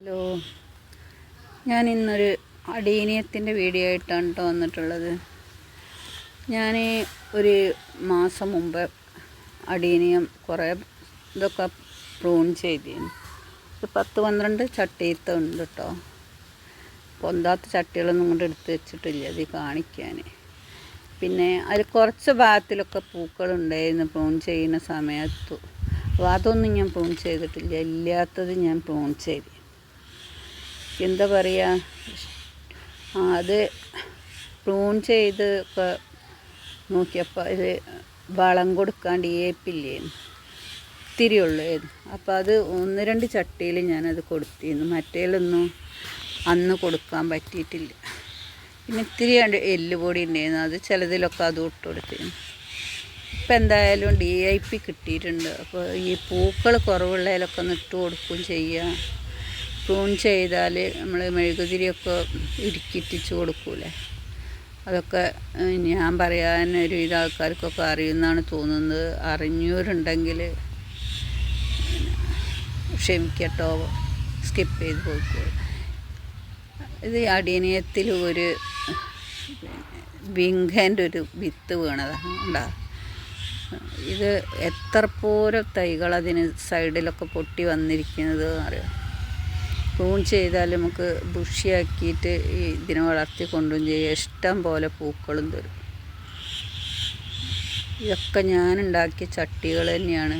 Hello. ഞാൻ ഇന്നൊരു അടീനിയത്തിന്റെ video ആയിട്ടാണ് കേട്ടോ വന്നിട്ടുള്ളത്. ഞാൻ ഒരു മാസം മുമ്പ് അടീനിയം കുറേ ഇതൊക്കെ പ്രൂൺ ചെയ്തിരുന്നു ഒരു പത്ത് പന്ത്രണ്ട് ചട്ടിയത്തെ ഉണ്ട് കേട്ടോ പൊന്താത്ത ചട്ടികളൊന്നും ഇങ്ങോട്ട് എടുത്ത് വെച്ചിട്ടില്ല അത് കാണിക്കാൻ പിന്നെ അതിൽ കുറച്ച് ഭാഗത്തിലൊക്കെ പൂക്കളുണ്ടായിരുന്നു പ്രൂൺ ചെയ്യുന്ന സമയത്തു. അപ്പോൾ അതൊന്നും ഞാൻ പ്രൂൺ ചെയ്തിട്ടില്ല. ഇല്ലാത്തത് ഞാൻ പ്രൂൺ ചെയ്തു. എന്താ പറയുക അത് പ്രൂൺ ചെയ്ത് ഒക്കെ നോക്കിയപ്പോൾ ഇത് വളം കൊടുക്കാണ്ട് ഏപ്പില്ലേ? ഇത്തിരി ഉള്ളായിരുന്നു അപ്പോൾ അത് ഒന്ന് രണ്ട് ചട്ടിയിൽ ഞാനത് കൊടുത്തിരുന്നു. മറ്റേലൊന്നും അന്ന് കൊടുക്കാൻ പറ്റിയിട്ടില്ല. പിന്നെ ഇത്തിരി കണ്ട് എല്ലുപൊടി ഉണ്ടായിരുന്നു. അത് ചിലതിലൊക്കെ അത് ഇട്ട് കൊടുത്തിരുന്നു. ഇപ്പം എന്തായാലും ഡി ഐ പി കിട്ടിയിട്ടുണ്ട്. അപ്പോൾ ഈ പൂക്കൾ കുറവുള്ളതിലൊക്കെ ഒന്ന് ഇട്ട് കൊടുക്കുകയും ചെയ്യുക പ്രൂൺ ചെയ്താൽ നമ്മൾ മെഴുകുതിരിയൊക്കെ ഇടുക്കിറ്റിച്ച് കൊടുക്കൂലേ? അതൊക്കെ ഞാൻ പറയാൻ ഒരു ഇത് ആൾക്കാർക്കൊക്കെ അറിയുമെന്നാണ് തോന്നുന്നത്. അറിഞ്ഞവരുണ്ടെങ്കിൽ ക്ഷമിക്കട്ടോ സ്കിപ്പ് ചെയ്ത് പോയിക്കോ ഇത് അടിയനയത്തിൽ ഒരു വിങ്കന്റെ ഒരു വിത്ത് വീണതാണ് ഉണ്ടാ ഇത് എത്ര പോരം തൈകൾ അതിന് സൈഡിലൊക്കെ പൊട്ടി വന്നിരിക്കുന്നത് അറിയാം? പ്രൂൺ ചെയ്താൽ നമുക്ക് ബുഷിയാക്കിയിട്ട് ഈ ഇതിനെ വളർത്തി കൊണ്ടും ചെയ്യാം. ഇഷ്ടം പോലെ പൂക്കളും തരും. ഇതൊക്കെ ഞാനുണ്ടാക്കിയ ചട്ടികൾ തന്നെയാണ്.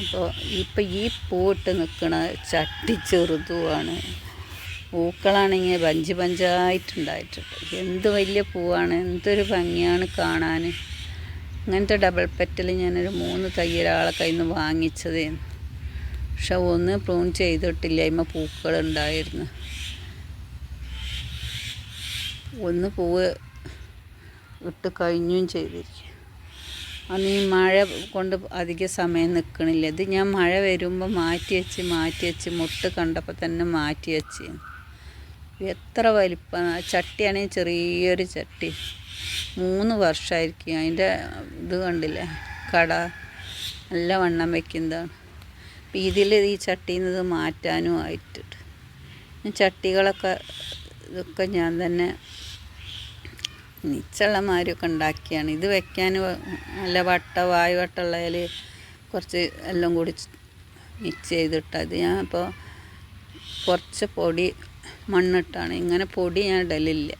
അപ്പോൾ ഇപ്പം ഈ പൂവിട്ട് നിൽക്കുന്ന ചട്ടി ചെറുതുമാണ്. പൂക്കളാണെങ്കിൽ പഞ്ച് പഞ്ചായിട്ടുണ്ടായിട്ടുണ്ട്. എന്ത് വലിയ പൂവാണ് എന്തൊരു ഭംഗിയാണ് കാണാൻ. അങ്ങനത്തെ ഡബിൾ പെറ്റൽ ഞാനൊരു മൂന്ന് തയ്യലാളെ കയ്യിൽ നിന്ന് വാങ്ങിച്ചതേന്ന്. പക്ഷെ ഒന്ന് പ്രൂൺ ചെയ്തിട്ടില്ല അതിമ പൂക്കൾ ഉണ്ടായിരുന്നു ഒന്ന് പൂവ് ഇട്ട് കഴിഞ്ഞും ചെയ്തിരിക്കും. അന്ന് ഈ മഴ കൊണ്ട് അധിക സമയം നിൽക്കണില്ല ഇത് ഞാൻ മഴ വരുമ്പോൾ മാറ്റി വെച്ച് മാറ്റി വെച്ച് മുട്ട് കണ്ടപ്പോൾ തന്നെ മാറ്റി വെച്ച്. എത്ര വലിപ്പം ചട്ടിയാണെങ്കിൽ ചെറിയൊരു ചട്ടി. മൂന്ന് വർഷമായിരിക്കും. അതിന്റെ ഇത് കണ്ടില്ലേ? കട. നല്ല വണ്ണം വയ്ക്കുന്നതാണ് അപ്പം ഇതിൽ ഈ ചട്ടിയിൽ നിന്ന് മാറ്റാനും ആയിട്ടുണ്ട്. ചട്ടികളൊക്കെ ഇതൊക്കെ ഞാൻ തന്നെ നിച്ചുള്ളമാരൊക്കെ ഉണ്ടാക്കിയാണ്. ഇത് വെക്കാൻ നല്ല വട്ട വായു വട്ടമുള്ളതിൽ കുറച്ച് എല്ലാം കൂടി മിക്സ് ചെയ്തിട്ട്. അത് ഞാൻ ഇപ്പോൾ കുറച്ച് പൊടി മണ്ണിട്ടാണ്. ഇങ്ങനെ പൊടി ഞാൻ ഇടലില്ല.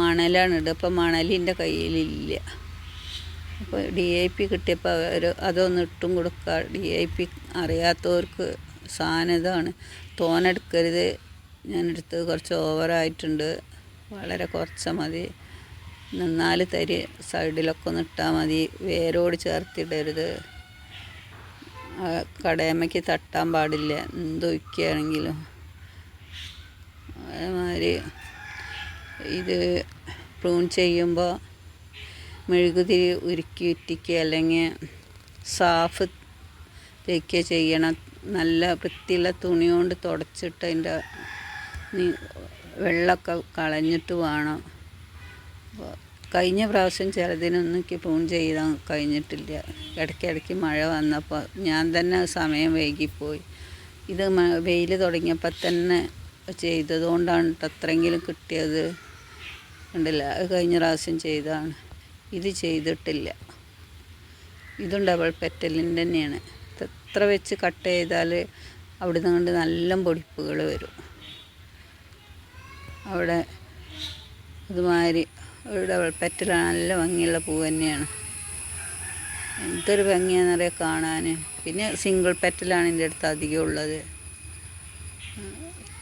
മണലാണ് ഇടുക. അപ്പോൾ മണലിന്റെ കയ്യിലില്ല. അപ്പോൾ ഡി ഐ പി കിട്ടിയപ്പോൾ അവർ അതൊന്ന് ഇട്ടും കൊടുക്കുക ഡി ഐ പി അറിയാത്തവർക്ക് സാധനം ഇതാണ്. തോനെടുക്കരുത് ഞാനെടുത്ത് കുറച്ച് ഓവറായിട്ടുണ്ട് വളരെ കുറച്ച് മതി. നാല് തരി. സൈഡിലൊക്കെ ഒന്ന് ഇട്ടാൽ മതി. വേരോട് ചേർത്തിടരുത്. കടയമ്മയ്ക്ക് തട്ടാൻ പാടില്ല. എന്തൊക്കെയാണെങ്കിലും അതേമാതിരി ഇത് പ്രൂൺ ചെയ്യുമ്പോൾ മെഴുകുതിരി ഉരുക്കി ഉറ്റിക്കുക അല്ലെങ്കിൽ സാഫ് തേക്കുക ചെയ്യണം. നല്ല വൃത്തിയുള്ള തുണി കൊണ്ട് തുടച്ചിട്ട് അതിന്റെ വെള്ളമൊക്കെ കളഞ്ഞിട്ട് വേണം. കഴിഞ്ഞ പ്രാവശ്യം ചിലതിനൊന്നും എനിക്ക് ഫോൺ ചെയ്താൽ കഴിഞ്ഞിട്ടില്ല. ഇടയ്ക്കിടയ്ക്ക് മഴ വന്നപ്പോൾ ഞാൻ തന്നെ സമയം വൈകിപ്പോയി. ഇത് വെയിൽ തുടങ്ങിയപ്പോൾ തന്നെ ചെയ്തതുകൊണ്ടാണ് അത്രയെങ്കിലും കിട്ടിയത്. ഉണ്ടല്ല അത് കഴിഞ്ഞ പ്രാവശ്യം ചെയ്തതാണ്. ഇത് ചെയ്തിട്ടില്ല. ഇതും ഡബിൾ പെറ്റലിന്റെ തന്നെയാണ്. എത്ര വെച്ച് കട്ട് ചെയ്താൽ അവിടെ നിന്ന് കൊണ്ട് നല്ല പൊടിപ്പുകൾ വരും. അവിടെ ഇതുമാതിരി ഒരു ഡബിൾ പെറ്റൽ നല്ല ഭംഗിയുള്ള പൂ തന്നെയാണ്. എന്തൊരു ഭംഗിയാണെന്നറിയാം കാണാൻ. പിന്നെ സിംഗിൾ പെറ്റലാണ് എന്റെ അടുത്ത് അധികം ഉള്ളത്.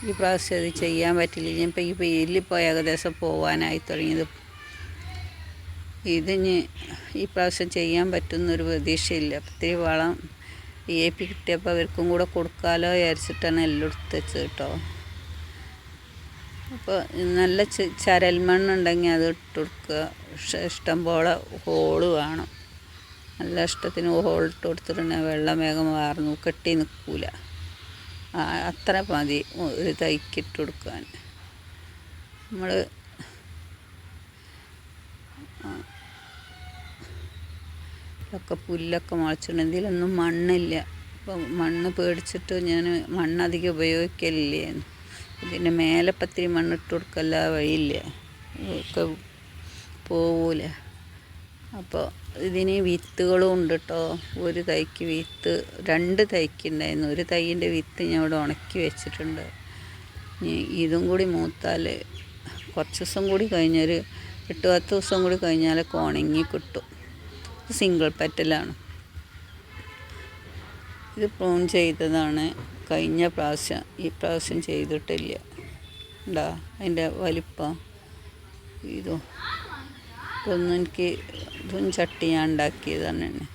ഈ പ്രാവശ്യം അത് ചെയ്യാൻ പറ്റില്ല. ഞാൻ ഇപ്പോൾ ഈ വെയിലിൽ പോയി ഏകദേശം പോവാനായി തുടങ്ങിയത്. ഇതിന് ഈ പ്രാവശ്യം ചെയ്യാൻ പറ്റുന്നൊരു പ്രതീക്ഷയില്ല. ഒത്തിരി വളം ഡി എ പി കിട്ടിയപ്പോൾ അവർക്കും കൂടെ കൊടുക്കാമല്ലോ വിചാരിച്ചിട്ടാണ് എല്ലാം എടുത്ത് വെച്ചത് കേട്ടോ. അപ്പോൾ നല്ല ചരൽ മണ്ണുണ്ടെങ്കിൽ അത് ഇട്ട് കൊടുക്കുക. ഇഷ- ഇഷ്ടം പോലെ ഹോൾ വേണം. നല്ല ഇഷ്ടത്തിന് ഹോൾ ഇട്ട് കൊടുത്തിട്ടുണ്ടെങ്കിൽ വെള്ളം വേഗം വാർന്നു കെട്ടി നിൽക്കൂല. അത്ര മതി ഒരു തൈക്കിട്ട് കൊടുക്കാൻ. നമ്മൾ ഒക്കെ പുല്ലൊക്കെ മുളച്ചിട്ടുണ്ട് ഇതിലൊന്നും മണ്ണില്ല. അപ്പം മണ്ണ് പേടിച്ചിട്ട് ഞാൻ മണ്ണ് മണ്ണധികം ഉപയോഗിക്കലില്ലേന്ന് ഇതിന്റെ മേലെ പത്തിരി മണ്ണിട്ട് കൊടുക്കല്ല വഴിയില്ല. ഒക്കെ പോവൂല. അപ്പോൾ ഇതിന് വിത്തുകളും ഉണ്ട് കേട്ടോ. ഒരു തൈക്ക് വിത്ത് രണ്ട് തൈക്ക് ഉണ്ടായിരുന്നു. ഒരു തൈന്റെ വിത്ത് ഞാൻ ഇവിടെ ഉണക്കി വെച്ചിട്ടുണ്ട്. ഇതും കൂടി മൂത്താൽ കുറച്ച് ദിവസം കൂടി കഴിഞ്ഞൊരു എട്ട് പത്ത് ദിവസം കൂടി കഴിഞ്ഞാലൊക്കെ ഉണങ്ങി കിട്ടും. സിംഗിൾ പെറ്റലാണ്. ഇത് പ്രൂൺ ചെയ്തതാണ്. കഴിഞ്ഞ പ്രാവശ്യം ഈ പ്രാവശ്യം ചെയ്തിട്ടില്ല. ഉണ്ടാ അതിന്റെ വലിപ്പം. ഇതോ ഇതൊന്നും എനിക്ക് ഇതും ചട്ടി ഞാൻ ഉണ്ടാക്കിയതാണ് തന്നെ.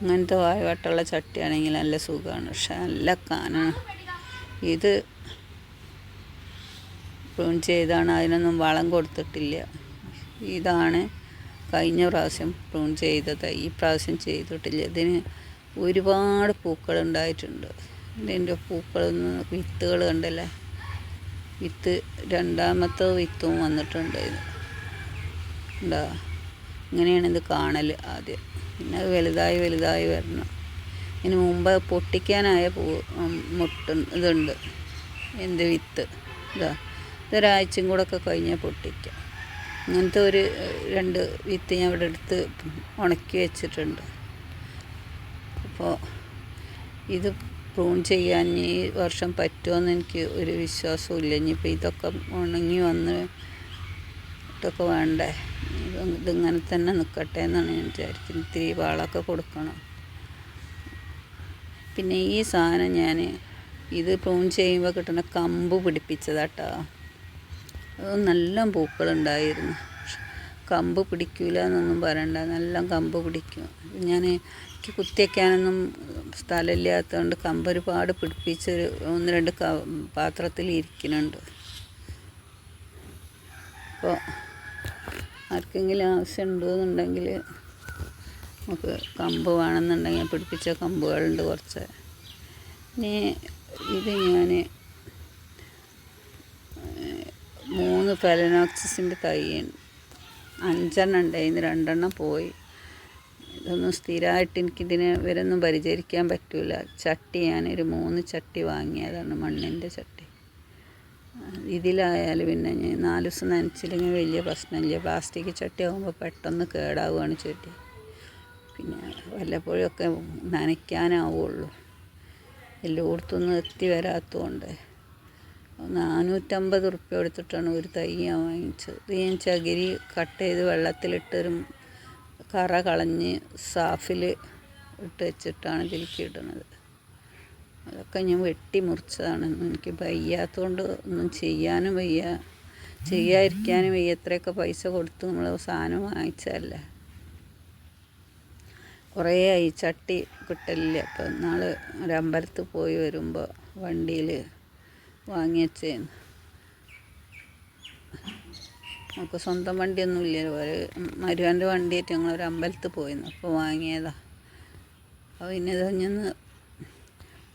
അങ്ങനത്തെ വായവട്ടുള്ള ചട്ടിയാണെങ്കിൽ നല്ല സുഖമാണ്. പക്ഷെ നല്ല കാനാണ്. ഇത് പ്രൂൺ ചെയ്താണ്. അതിനൊന്നും വളം കൊടുത്തിട്ടില്ല. ഇതാണ് കഴിഞ്ഞ പ്രാവശ്യം പ്രൂൺ ചെയ്തത് ഈ പ്രാവശ്യം ചെയ്തിട്ടില്ല. ഇതിന് ഒരുപാട് പൂക്കൾ ഉണ്ടായിട്ടുണ്ട്. ഇതിന്റെ പൂക്കളൊന്ന് വിത്തുകൾ കണ്ടല്ലേ? വിത്ത് രണ്ടാമത്തെ വിത്തും വന്നിട്ടുണ്ട് ഇത്. ഉണ്ടാ ഇങ്ങനെയാണ് ഇത് കാണൽ ആദ്യം. പിന്നെ വലുതായി വലുതായി വരണം. ഇതിന് മുമ്പ് പൊട്ടിക്കാനായ പൂ മുട്ട ഇതുണ്ട്. എന്ത് വിത്ത്? ഇതാ. ഇതൊരാഴ്ചയും കൂടെ ഒക്കെ കഴിഞ്ഞാൽ പൊട്ടിക്കാം. അങ്ങനത്തെ ഒരു രണ്ട് വിത്ത് ഞാൻ ഇവിടെ എടുത്ത് ഉണക്കി വെച്ചിട്ടുണ്ട്. അപ്പോൾ ഇത് പ്രൂൺ ചെയ്യാൻ ഈ വർഷം പറ്റുമെന്ന് എനിക്ക് ഒരു വിശ്വാസവും ഇല്ല. ഇനിയിപ്പോൾ ഇതൊക്കെ ഉണങ്ങി വന്ന് ഇതൊക്കെ വേണ്ടേ? ഇത് ഇതിങ്ങനെ തന്നെ നിൽക്കട്ടെ എന്നാണ് ഞാൻ വിചാരിക്കുന്നത്. ഇത്തിരി വളമൊക്കെ കൊടുക്കണം. പിന്നെ ഈ സാധനം ഞാൻ ഇത് പ്രൂൺ ചെയ്യുമ്പോൾ കിട്ടുന്ന കമ്പ് പിടിപ്പിച്ചതാട്ടോ. നല്ല പൂക്കളുണ്ടായിരുന്നു. കമ്പ് പിടിക്കൂല എന്നൊന്നും പറയണ്ട. നല്ല കമ്പ് പിടിക്കും. ഞാൻ എനിക്ക് കുത്തിവെക്കാനൊന്നും സ്ഥലമില്ലാത്തതുകൊണ്ട് കമ്പ് ഒരുപാട് പിടിപ്പിച്ചൊരു ഒന്ന് രണ്ട് ക പാത്രത്തിൽ ഇരിക്കുന്നുണ്ട് അപ്പോൾ ആർക്കെങ്കിലും ആവശ്യമുണ്ടോ എന്നുണ്ടെങ്കിൽ നമുക്ക് കമ്പ് വേണമെന്നുണ്ടെങ്കിൽ പിടിപ്പിച്ച കമ്പുകളുണ്ട് കുറച്ച്. ഇനി ഇത് ഞാൻ മൂന്ന് തൈ അഞ്ചെണ്ണം ഉണ്ടായിരുന്നു രണ്ടെണ്ണം പോയി. ഇതൊന്നും സ്ഥിരമായിട്ട് എനിക്കിതിനെ ഇവരൊന്നും പരിചരിക്കാൻ പറ്റില്ല ചട്ടി ഞാനൊരു മൂന്ന് ചട്ടി വാങ്ങിയതാണ് മണ്ണിന്റെ ചട്ടി. ഇതിലായാലും പിന്നെ ഞാൻ നാല് ദിവസം നനച്ചില്ലെങ്കിൽ വലിയ പ്രശ്നമില്ല. പ്ലാസ്റ്റിക് ചട്ടി ആകുമ്പോൾ പെട്ടെന്ന് കേടാവുകയാണ് ചട്ടി. പിന്നെ വല്ലപ്പോഴും ഒക്കെ നനയ്ക്കാനാവുള്ളൂ. എല്ലായിടത്തൊന്നും എത്തി വരാത്തതുകൊണ്ട്. നാനൂറ്റമ്പത് ഉറുപ്പ്യ കൊടുത്തിട്ടാണ് ഒരു തൈ ഞാൻ വാങ്ങിച്ചത് ഞാൻ ചകിരി കട്ട് ചെയ്ത് വെള്ളത്തിലിട്ടൊരു കറ കളഞ്ഞ് സാഫിൽ ഇട്ട് വെച്ചിട്ടാണ് ഇതിലേക്ക് ഇടുന്നത്. അതൊക്കെ ഞാൻ വെട്ടി മുറിച്ചതാണ് എനിക്ക് വയ്യാത്തതുകൊണ്ട് ഒന്നും ചെയ്യാനും വയ്യ ചെയ്യാതിരിക്കാനും വയ്യ. എത്രയൊക്കെ പൈസ കൊടുത്ത് നമ്മൾ സാധനം വാങ്ങിച്ചതല്ലേ? കുറേ ആയി. ചട്ടി കിട്ടലില്ല. അപ്പം നാൾ ഒരമ്പലത്ത് പോയി വരുമ്പോൾ വണ്ടിയിൽ വാങ്ങി വെച്ചേന്ന് നമുക്ക് സ്വന്തം വണ്ടിയൊന്നും ഇല്ലല്ലോ ഒരു മരുവാന്റെ വണ്ടിയായിട്ട് ഞങ്ങൾ ഒരു അമ്പലത്തിൽ പോയിരുന്നു. അപ്പോൾ വാങ്ങിയതാ. അപ്പോൾ പിന്നെ ഇത് ഞാൻ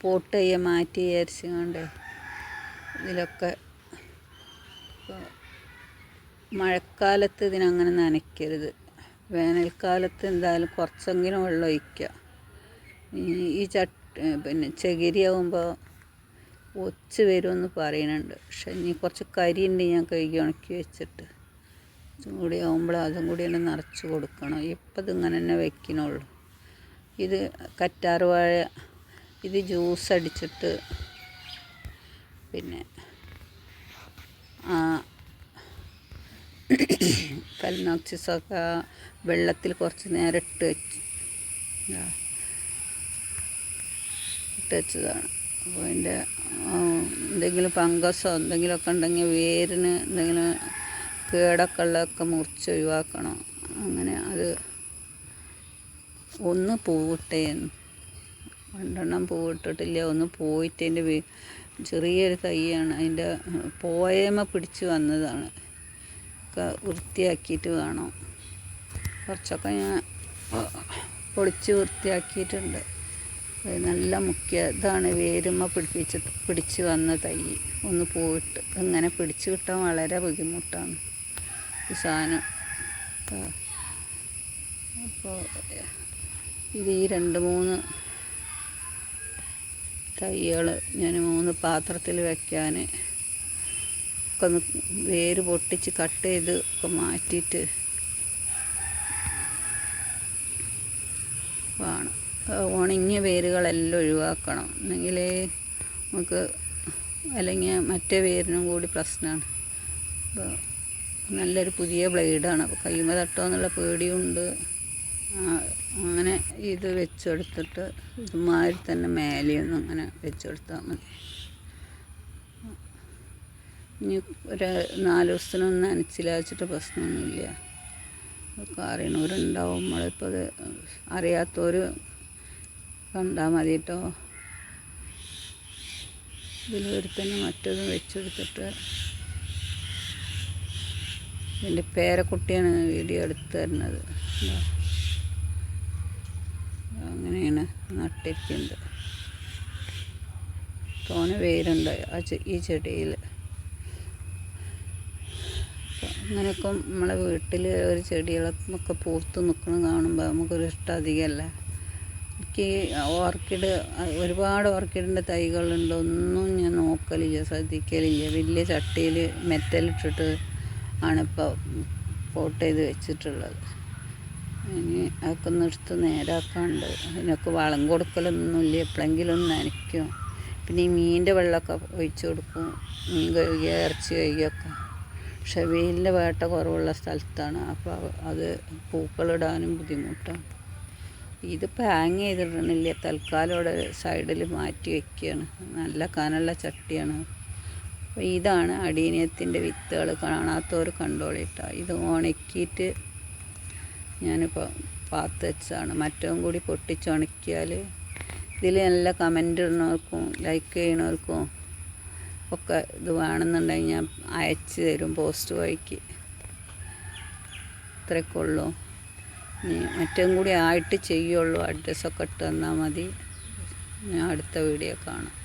പോട്ട് ചെയ്യാൻ മാറ്റി വിചാരിച്ചുകൊണ്ട് ഇതിലൊക്കെ മഴക്കാലത്ത് ഇതിനങ്ങനെ നനയ്ക്കരുത്. വേനൽക്കാലത്ത് എന്തായാലും കുറച്ചെങ്കിലും വെള്ളം ഒഴിക്കുക ഈ ചട്ട് പിന്നെ ചകിരിയാവുമ്പോൾ ഒച്ച് വരുമെന്ന് പറയുന്നുണ്ട്. പക്ഷെ ഇനി കുറച്ച് കരിയുണ്ട് ഞാൻ കഴുകി ഉണക്കി വെച്ചിട്ട്. അതും കൂടി ആകുമ്പോൾ അതും കൂടി തന്നെ നിറച്ച് കൊടുക്കണം. ഇപ്പം ഇതിങ്ങനെ തന്നെ വെക്കണുള്ളൂ. ഇത് കറ്റാർ വാഴ ഇത് ജ്യൂസ് അടിച്ചിട്ട് പിന്നെ ആ ഫെലനോക്സിസൊക്കെ വെള്ളത്തിൽ കുറച്ച് നേരം ഇട്ട് വെച്ച്. ഇട്ട് വെച്ചതാണ്. അപ്പോൾ അതിന്റെ എന്തെങ്കിലും ഫംഗസോ എന്തെങ്കിലുമൊക്കെ ഉണ്ടെങ്കിൽ വേരിന് എന്തെങ്കിലും കേടൊക്കെ ഉള്ളതൊക്കെ മുറിച്ച് ഒഴിവാക്കണം. അങ്ങനെ അത് ഒന്ന് പൂവിട്ടേ. രണ്ടെണ്ണം പൂവിട്ടിട്ടില്ല. ഒന്ന് പോയിട്ട് അതിന്റെ ചെറിയൊരു തൈയാണ്. അതിന്റെ പോയമ പിടിച്ച് വന്നതാണ്. ഒക്കെ വൃത്തിയാക്കിയിട്ട് വേണം. കുറച്ചൊക്കെ ഞാൻ പൊളിച്ച് വൃത്തിയാക്കിയിട്ടുണ്ട്. നല്ല മുഖ്യ ഇതാണ് വേരുമ്മ പിടിപ്പിച്ച് പിടിച്ച് വന്ന തൈ. ഒന്ന് പോയിട്ട് ഇങ്ങനെ പിടിച്ച് കിട്ടാൻ വളരെ ബുദ്ധിമുട്ടാണ്. ഈ സാധനം. അപ്പോൾ ഇത് ഈ രണ്ട് മൂന്ന് തൈകൾ ഞാൻ മൂന്ന് പാത്രത്തിൽ വയ്ക്കാൻ ഒക്കെ ഒന്ന് വേര് പൊട്ടിച്ച് കട്ട് ചെയ്ത് ഒക്കെ മാറ്റിയിട്ട് ഉണങ്ങിയ വേരുകളെല്ലാം ഒഴിവാക്കണം. അല്ലെങ്കിൽ നമുക്ക് അല്ലെങ്കിൽ മറ്റേ വേരിനും കൂടി പ്രശ്നമാണ് അപ്പോൾ നല്ലൊരു പുതിയ ബ്ലേഡാണ്. അപ്പോൾ കൈമ തട്ടോ എന്നുള്ള പേടിയുണ്ട് അങ്ങനെ ഇത് വെച്ചെടുത്തിട്ട് ഇതുമാതിരി തന്നെ മേലെയൊന്നും അങ്ങനെ വെച്ചെടുത്താൽ മതി. ഇനി ഒരു നാല് ദിവസത്തിനൊന്നും അനച്ചിലാച്ചിട്ട് പ്രശ്നമൊന്നുമില്ല. അറിയണവരുണ്ടാവും നമ്മളിപ്പോൾ അത് അറിയാത്തവർ കണ്ടാൽ മതി കേട്ടോ ഇതിൽ തന്നെ മറ്റൊന്ന് വെച്ചെടുത്തിട്ട് എന്റെ പേരക്കുട്ടിയാണ് വീഡിയോ എടുത്ത് തരുന്നത്. അങ്ങനെയാണ് നട്ടിരിക്കുന്നത്. തോനെ വേരുണ്ട് ആ ഈ ചെടിയിൽ. അങ്ങനെയൊക്കെ നമ്മളെ വീട്ടിൽ ഒരു ചെടികളൊക്കെ പൂത്ത് നിൽക്കുന്നത് കാണുമ്പോൾ നമുക്കൊരു ഇഷ്ടം അധികമല്ല? എനിക്ക് ഓർക്കിഡ് ഒരുപാട് ഓർക്കിഡിന്റെ തൈകളുണ്ട്. ഒന്നും ഞാൻ നോക്കലില്ല ശ്രദ്ധിക്കലില്ല. വലിയ ചട്ടിയിൽ മെറ്റലിട്ടിട്ട് ആണിപ്പോൾ പോട്ട് ചെയ്ത് വെച്ചിട്ടുള്ളത്. ഇനി അതൊക്കെ ഒന്ന് നേരാക്കാണ്ട്. അതിനൊക്കെ വളം കൊടുക്കലൊന്നുമില്ല. എപ്പോഴെങ്കിലും ഒന്ന് നനയ്ക്കും. പിന്നെ ഈ മീനിന്റെ വെള്ളമൊക്കെ ഒഴിച്ചു കൊടുക്കും. മീൻ കഴുകിയ ഇറച്ചി കഴുകിയൊക്കെ. പക്ഷെ വെയിലിന്റെ വേട്ട കുറവുള്ള സ്ഥലത്താണ്. അപ്പോൾ അത് പൂക്കളിടാനും ബുദ്ധിമുട്ടാണ്. ഇതിപ്പോൾ ഹാങ് ചെയ്തിടണില്ല. ഇവിടെ സൈഡിൽ മാറ്റി വയ്ക്കുകയാണ് നല്ല കനുള്ള ചട്ടിയാണ്. അപ്പോൾ ഇതാണ് അടീനയത്തിന്റെ വിത്തുകൾ കാണാത്തവർ കണ്ടോളിട്ട. ഇത് ഉണക്കിയിട്ട് ഞാനിപ്പോൾ പാത്ത് വെച്ചതാണ്. മറ്റവും കൂടി പൊട്ടിച്ചുണക്കിയാൽ ഇതിൽ നല്ല കമന്റ് ഇടുന്നവർക്കും ലൈക്ക് ചെയ്യണവർക്കും ഒക്കെ ഇത് വേണമെന്നുണ്ടെങ്കിൽ ഞാൻ അയച്ചു തരും പോസ്റ്റ് വഴിക്ക്. ഇത്രയൊക്കെ ഉള്ളൂ. ഇനി മറ്റേം കൂടി ആയിട്ട് ചെയ്യുള്ളൂ. അഡ്രസ്സൊക്കെ ഇട്ട് തന്നാൽ മതി. ഞാൻ അടുത്ത വീഡിയോ കാണാം.